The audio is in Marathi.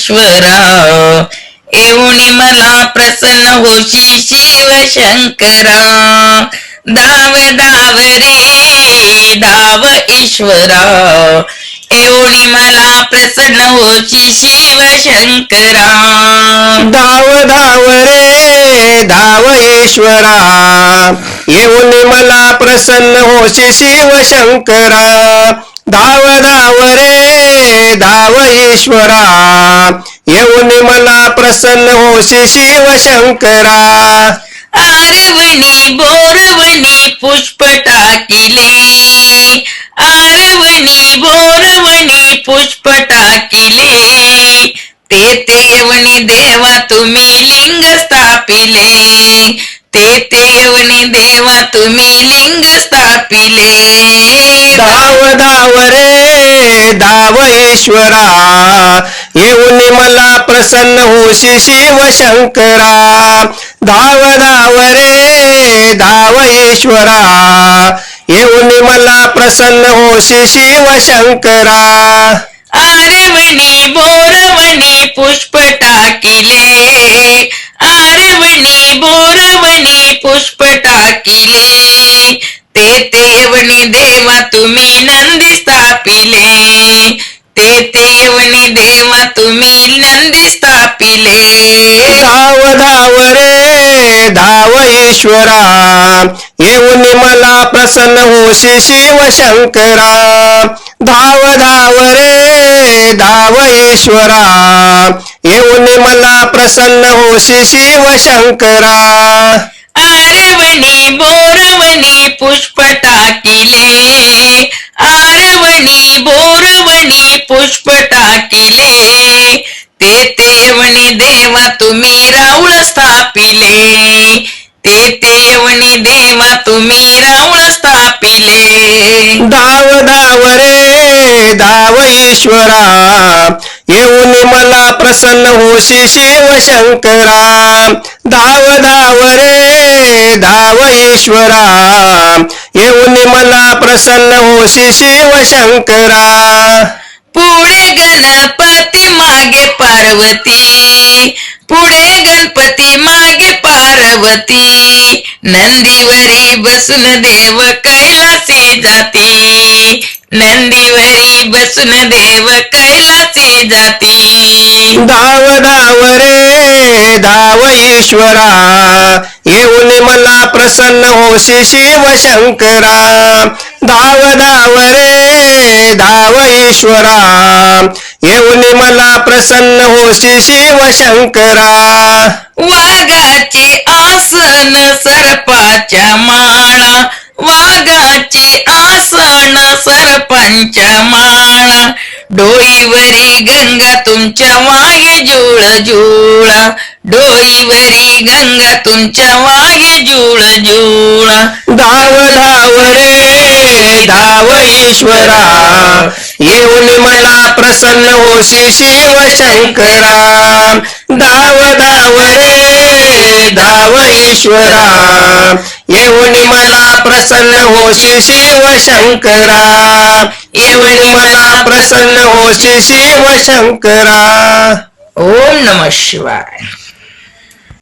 ईश्वरा येऊन मला प्रसन्न होशी शिव शंकरा दाव धाव रे दाव ईश्वरा. येऊन मला प्रसन्न होशी शिव शंकरा धाव धाव रे धाव ईश्वरा. येऊन मला प्रसन्न होशी शिव शंकरा धाव धाव रे धाव ईश्वरा येऊन मला प्रसन्न होशी शिव शंकरा आरवणी बोरवणी पुष्प टाकिले. आरवणी बोरवणी पुष्प टाकिले. तेथे येवणी देवा तुम्ही लिंग स्थापिले. तेथे येवणी देवा तुम्ही लिंग स्थापिले. धाव धाव रे धाव ईश्वरा येऊन मला प्रसन्न होशी शिव शंकरा. धाव धाव रे धाव ईश्वरा येऊन मला प्रसन्न होशी शिव शंकरा. आरवणी बोरवणी पुष्प तेवणी देवा तुम्ही नंदी स्थापिले ते तेवणी देवा तुम्ही नंदी स्थापिले धाव धाव रे धाव ईश्वरा येऊन मला प्रसन्न होशी शिव शंकरा धाव धाव रे धाव ईश्वरा येऊन मला प्रसन्न होशी शिव शंकरा आरवणी बोरवणी पुष्प देवा तुम्ही राऊळ स्थापिले. ते तेवणी देवा तुम्ही राऊळ स्थापिले. धाव धाव रे धाव ईश्वरा. येऊन मला प्रसन्न होशी शिव शंकरा. धाव धाव रे धाव ईश्वरा. येऊन मला प्रसन्न होशी शिव शंकरा. पुढे गणपती मागे पार्वती. पुढे गणपती मागे पार्वती. नंदीवरी बसून देव कैलासी जाती. नंदीवरी बसून देव कैलासी जाती. धाव धाव रे धाव ईश्वरा. येऊन मला प्रसन्न होशी शिव शंकरा. धाव धाव रे धाव ईश्वरा. मला प्रसन्न होशी शिव शंकरा. वाघाचे आसन सर्पाच्या माळा. वाघाचे आसन सरपंच माळा. डोईवरी गंगा तुमच्या वागे जुळ जुळा डोईवरी गंगा तुमच्या वागे जुळ जुळा धाव धाव रे धाव ईश्वरा. येऊन मला प्रसन्न होशी शिव शंकरा धाव धाव रे धाव ईश्वरा। येऊन मला प्रसन्न होशी शिव शंकरा येऊन मला प्रसन्न होशी शिव शंकरा ओम नम शिवाय।